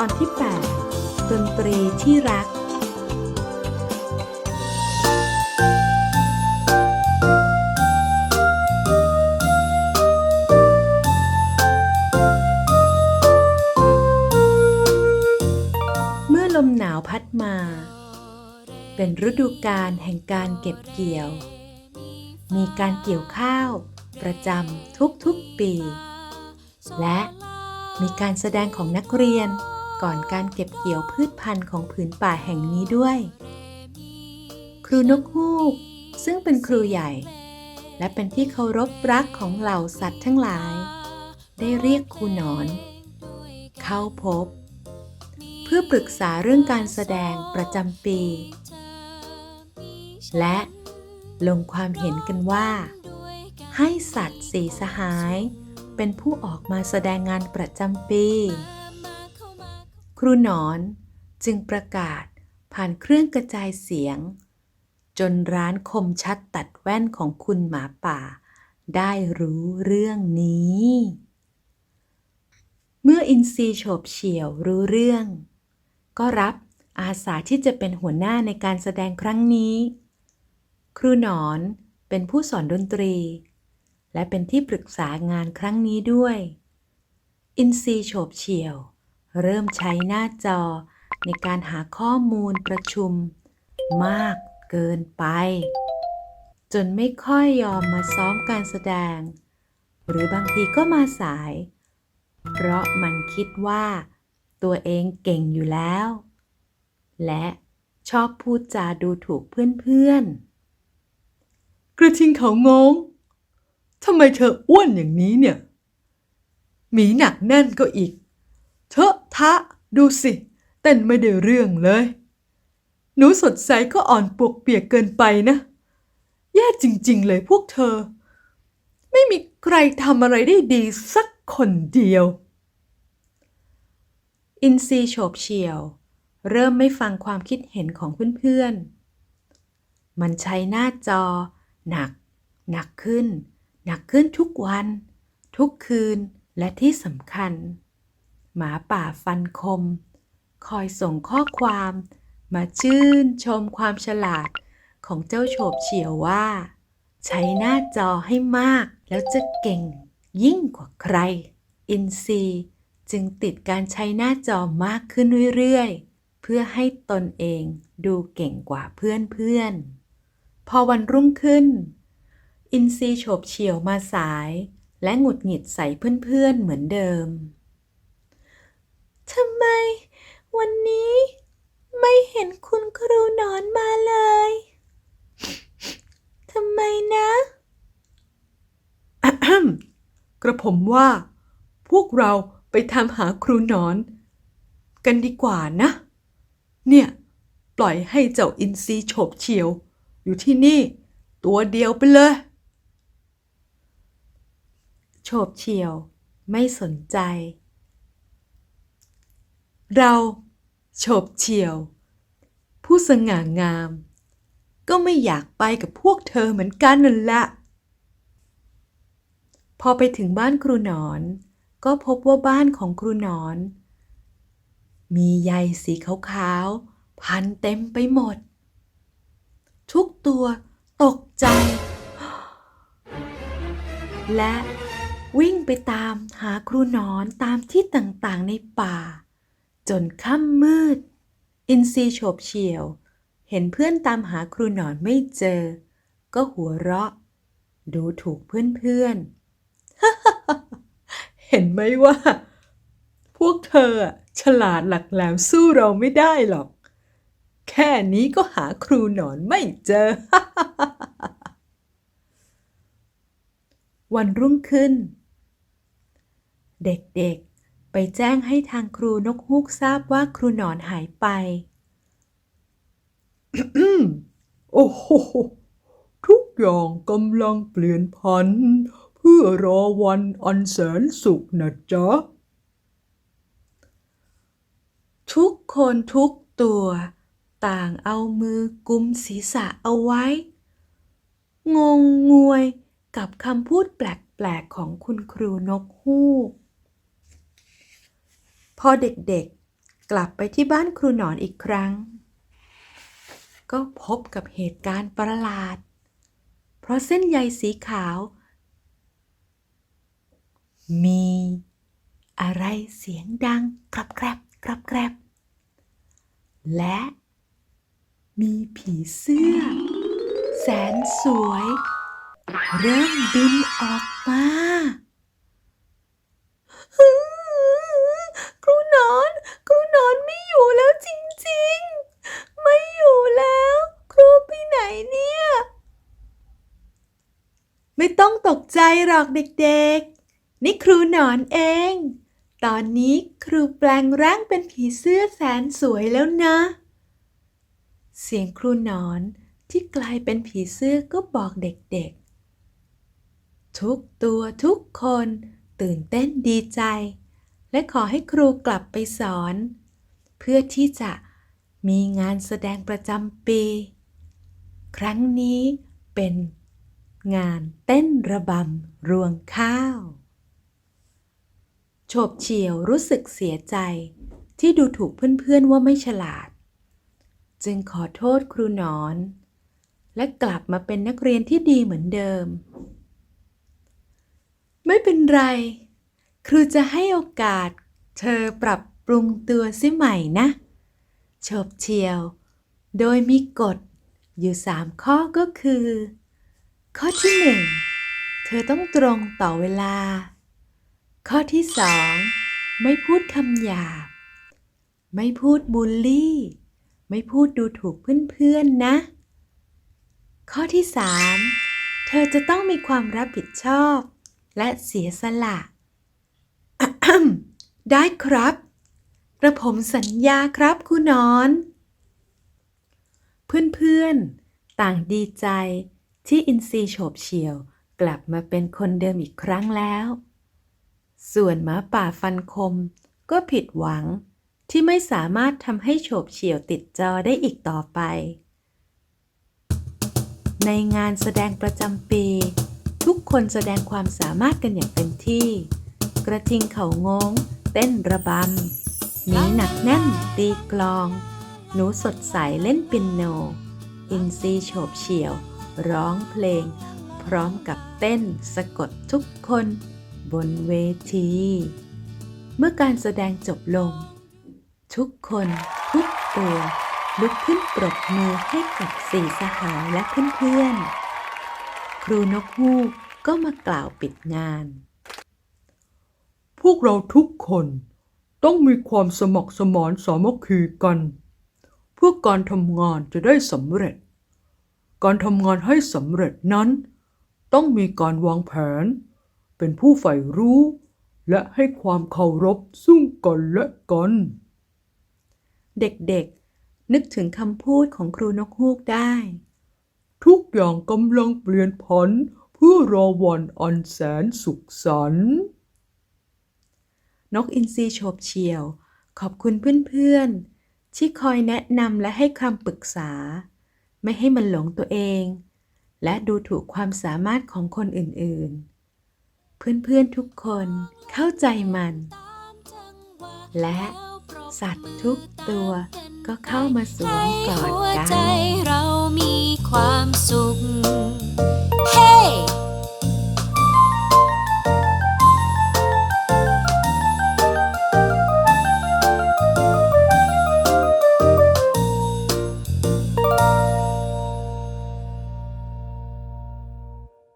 ตอนที่ 8 ดนตรีที่รัก เมื่อลมหนาวพัดมา เป็นฤดูกาลแห่งการเก็บเกี่ยว มีการเกี่ยวข้าวประจำทุกๆปี และมีการแสดงของนักเรียน ก่อนการเก็บเกี่ยวพืชพันธุ์ของผืนป่าแห่งนี้ด้วย ครูนกฮูก ซึ่งเป็นครูใหญ่ และเป็นที่เคารพรักของเหล่าสัตว์ทั้งหลาย ได้เรียกครูหนอน เข้าพบ เพื่อปรึกษาเรื่องการแสดงประจำปี และลงความเห็นกันว่า ให้สัตว์สีสหาย เป็นผู้ออกมาแสดงงานประจำปี ครูนอนจึงประกาศผ่านเครื่องกระจายเสียง จนร้านคมชัดตัดแว่นของคุณหมาป่า ได้รู้เรื่องนี้ เมื่ออินทรีโฉบเฉี่ยวรู้เรื่อง ก็รับอาสาที่จะเป็นหัวหน้าในการแสดงครั้งนี้ ครูหนอนเป็นผู้สอนดนตรี และเป็นที่ปรึกษางานครั้งนี้ด้วย อินซีโฉบเฉี่ยว เริ่มใช้หน้าจอ ในการหาข้อมูลประชุม มากเกินไป จนไม่ค่อยยอมมาซ้อมการแสดง หรือบางทีก็มาสาย เพราะมันคิดว่า ตัวเองเก่งอยู่แล้ว และชอบพูดจาดูถูกเพื่อนๆ กระทิงเขางงทำไมเธออ้วนอย่างนี้เนี่ย หมีหนักแน่นก็อีกเทอะ ทะดูสิเต้นไม่ได้เรื่องเลย หนูสดใสก็อ่อนปวกเปียกเกินไปนะ แย่จริง ๆ เลยพวกเธอ ไม่มีใครทำอะไรได้ดีสักคนเดียว อินซีโฉบเฉี่ยว เริ่มไม่ฟังความคิดเห็นของเพื่อนๆ มันใช้หน้าจอ หนัก หนักขึ้น หนักขึ้นทุกวัน ทุกคืนและที่สำคัญ หมาป่าฟันคม คอยส่งข้อความ มาชื่นชมความฉลาดของเจ้าโฉบเฉี่ยวว่า ใช้หน้าจอให้มาก แล้วจะเก่งยิ่งกว่าใคร อินซีจึงติดการใช้หน้าจอมากขึ้นเรื่อยๆ เพื่อให้ตนเองดูเก่งกว่าเพื่อนๆ พอวันรุ่งขึ้น อินซีโฉบเฉี่ยวมาสาย และหงุดหงิดใส่เพื่อนๆเหมือนเดิม ทำไม วันนี้ไม่เห็นคุณครูหนอนมาเลย ทำไมนะกระผมว่า พวกเราไปทำหาครูหนอน กันดีกว่านะ เนี่ย ปล่อยให้เจ้าอินทรีโฉบเฉี่ยว อยู่ที่นี่ ตัวเดียวไปเลยโฉบเฉี่ยว ไม่สนใจ เราโฉบเฉี่ยว ผู้สง่างาม ก็ไม่อยากไปกับพวกเธอเหมือนกันนั่นแหละ พอไปถึงบ้านครูหนอน ก็พบว่าบ้านของครูหนอน มีใยสีขาวๆพันเต็มไปหมด ทุกตัวตกใจ และวิ่งไปตามหาครูหนอนตามที่ต่างๆในป่า จนค่ำมืด อินซีโฉบเฉี่ยว เห็นเพื่อนตามหาครูหนอนไม่เจอ ก็หัวเราะ ดูถูกเพื่อนๆ เห็นไหมว่า พวกเธอฉลาดหลักแหลมสู้เราไม่ได้หรอก แค่นี้ก็หาครูหนอนไม่เจอ วันรุ่งขึ้น เด็กๆ ไปแจ้งให้ทางครูนกฮูกทราบว่าครูหนอนหายไป โอ้โห ทุกอย่างกำลังเปลี่ยนพัน เพื่อรอวันอันแสนสุขนะจ๊ะ ทุกคนทุกตัว ต่างเอามือกุมศีรษะเอาไว้ งงงวยกับคำพูดแปลกๆของคุณครูนกฮูก พอเด็กๆ กลับไปที่บ้านครูหนอนอีกครั้ง ก็พบกับเหตุการณ์ประหลาด เพราะเส้นใยสีขาว มีอะไรเสียงดังกรับแกรบกรับแกรบ และมีผีเสื้อ แสนสวย เริ่มบินออกมา ครูหนอน ครูหนอนไม่อยู่แล้วจริงๆ ไม่อยู่แล้ว ครูไปไหนเนี่ย ไม่ต้องตกใจหร อกเด็กๆ นี่ครูหนอนเอง ตอนนี้ครูแปลงร่างเป็นผีเสื้อแสนสวยแล้วนะ เสียงครูหนอนที่กลายเป็นผีเสื้อก็บอกเด็กๆ ทุกตัวทุกคนตื่นเต้นดีใจ และขอให้ครูกลับไปสอน เพื่อที่จะมีงานแสดงประจำปี ครั้งนี้เป็น งานเต้นระบำรวงข้าว โฉบเฉียวรู้สึกเสียใจที่ดูถูกเพื่อนๆว่าไม่ฉลาด จึงขอโทษครูนอน และกลับมาเป็นนักเรียนที่ดีเหมือนเดิม ไม่เป็นไร ครูจะให้โอกาส เธอปรับปรุงตัวซิใหม่นะโฉบเฉียว โดยมีกฎอยู่สามข้อก็คือ ข้อที่หนึ่งเธอต้องตรงต่อเวลา ข้อที่สองไม่พูดคำหยาบ ไม่พูดบูลลี่ ไม่พูดดูถูกเพื่อนๆนะ ข้อที่สามเธอจะต้องมีความรับผิดชอบ และเสียสละได้ครับ กระผมสัญญาครับคุณนอน เพื่อนๆ ต่างดีใจ ที่อินซีโฉบเฉี่ยวกลับมาเป็นคนเดิมอีกครั้งแล้ว ส่วนหมาป่าฟันคม ก็ผิดหวังที่ไม่สามารถทำให้โฉบเฉี่ยวติดจอได้อีกต่อไป ในงานแสดงประจำปี ทุกคนแสดงความสามารถกันอย่างเต็มที่ กระทิงเขางง เต้นระบำหมีหนักแน่น ตีกลอง หนูสดใสเล่นเปียโน อินซีโฉบเฉี่ยว ร้องเพลง พร้อมกับเต้นสะกดทุกคนบนเวที เมื่อการแสดงจบลง ทุกคนทุกตัวลุกขึ้นปรบมือให้กับสี่สหายและเพื่อนๆ ครูนกฮูกก็มากล่าวปิดงาน พวกเราทุกคนต้องมีความสมัครสมานสามัคคีกัน เพื่อการทำงานจะได้สำเร็จ การทำงานให้สำเร็จนั้น ต้องมีการวางแผน เป็นผู้ใฝ่รู้ และให้ความเคารพซึ่งกันและกัน เด็กๆ นึกถึงคำพูดของครูนกฮูกได้ ทุกอย่างกำลังเปลี่ยนผันเพื่อรอวันอันแสนสุขสันต์นกอินทรีโฉบเฉี่ยว ขอบคุณเพื่อนๆ ที่คอยแนะนำและให้คำปรึกษา ไม่ให้มันหลงตัวเอง และดูถูกความสามารถของคนอื่นๆ เพื่อนๆทุกคนเข้าใจมัน และสัตว์ทุกตัวก็เข้ามาสวมกอดหัวกัใจนเรามีความสุข